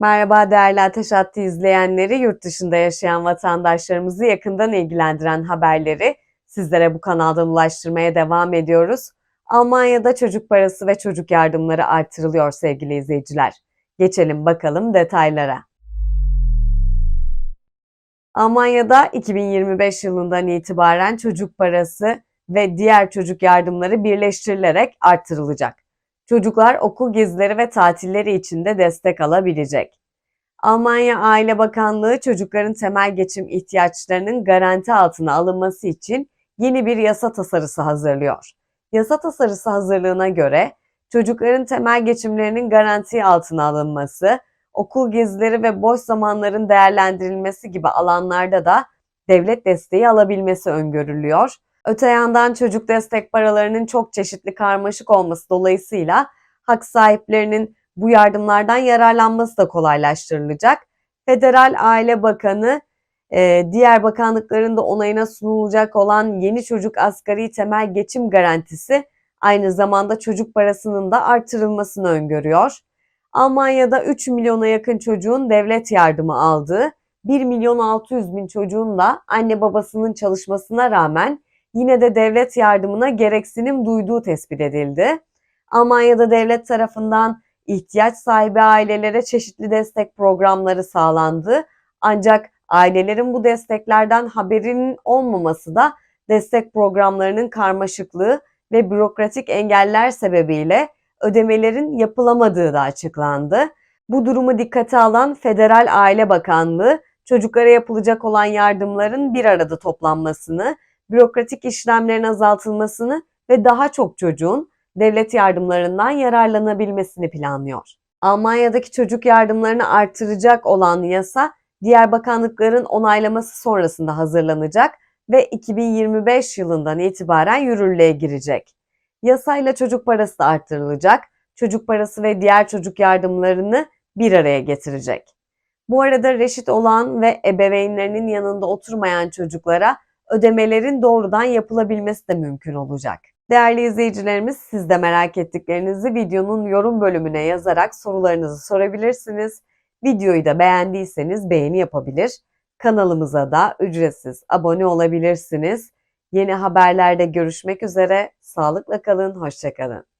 Merhaba değerli Ateş Hattı izleyenleri, yurt dışında yaşayan vatandaşlarımızı yakından ilgilendiren haberleri sizlere bu kanaldan ulaştırmaya devam ediyoruz. Almanya'da çocuk parası ve çocuk yardımları artırılıyor sevgili izleyiciler. Geçelim bakalım detaylara. Almanya'da 2025 yılından itibaren çocuk parası ve diğer çocuk yardımları birleştirilerek artırılacak. Çocuklar okul gezileri ve tatilleri için de destek alabilecek. Almanya Aile Bakanlığı çocukların temel geçim ihtiyaçlarının garanti altına alınması için yeni bir yasa tasarısı hazırlıyor. Yasa tasarısı hazırlığına göre çocukların temel geçimlerinin garanti altına alınması, okul gezileri ve boş zamanların değerlendirilmesi gibi alanlarda da devlet desteği alabilmesi öngörülüyor. Öte yandan çocuk destek paralarının çok çeşitli karmaşık olması dolayısıyla hak sahiplerinin bu yardımlardan yararlanması da kolaylaştırılacak. Federal Aile Bakanı e, diğer bakanlıkların da onayına sunulacak olan yeni çocuk asgari temel geçim garantisi aynı zamanda çocuk parasının da artırılmasını öngörüyor. Almanya'da 3 milyona yakın çocuğun devlet yardımı aldığı, 1 milyon 600 bin çocuğun da anne babasının çalışmasına rağmen yine de devlet yardımına gereksinim duyduğu tespit edildi. Almanya'da devlet tarafından ihtiyaç sahibi ailelere çeşitli destek programları sağlandı. Ancak ailelerin bu desteklerden haberinin olmaması da destek programlarının karmaşıklığı ve bürokratik engeller sebebiyle ödemelerin yapılamadığı da açıklandı. Bu durumu dikkate alan Federal Aile Bakanlığı çocuklara yapılacak olan yardımların bir arada toplanmasını bürokratik işlemlerin azaltılmasını ve daha çok çocuğun devlet yardımlarından yararlanabilmesini planlıyor. Almanya'daki çocuk yardımlarını artıracak olan yasa diğer bakanlıkların onaylaması sonrasında hazırlanacak ve 2025 yılından itibaren yürürlüğe girecek. Yasayla çocuk parası da arttırılacak, çocuk parası ve diğer çocuk yardımlarını bir araya getirecek. Bu arada reşit olan ve ebeveynlerinin yanında oturmayan çocuklara ödemelerin doğrudan yapılabilmesi de mümkün olacak. Değerli izleyicilerimiz siz de merak ettiklerinizi videonun yorum bölümüne yazarak sorularınızı sorabilirsiniz. Videoyu da beğendiyseniz beğeni yapabilir. Kanalımıza da ücretsiz abone olabilirsiniz. Yeni haberlerde görüşmek üzere. Sağlıkla kalın, hoşçakalın.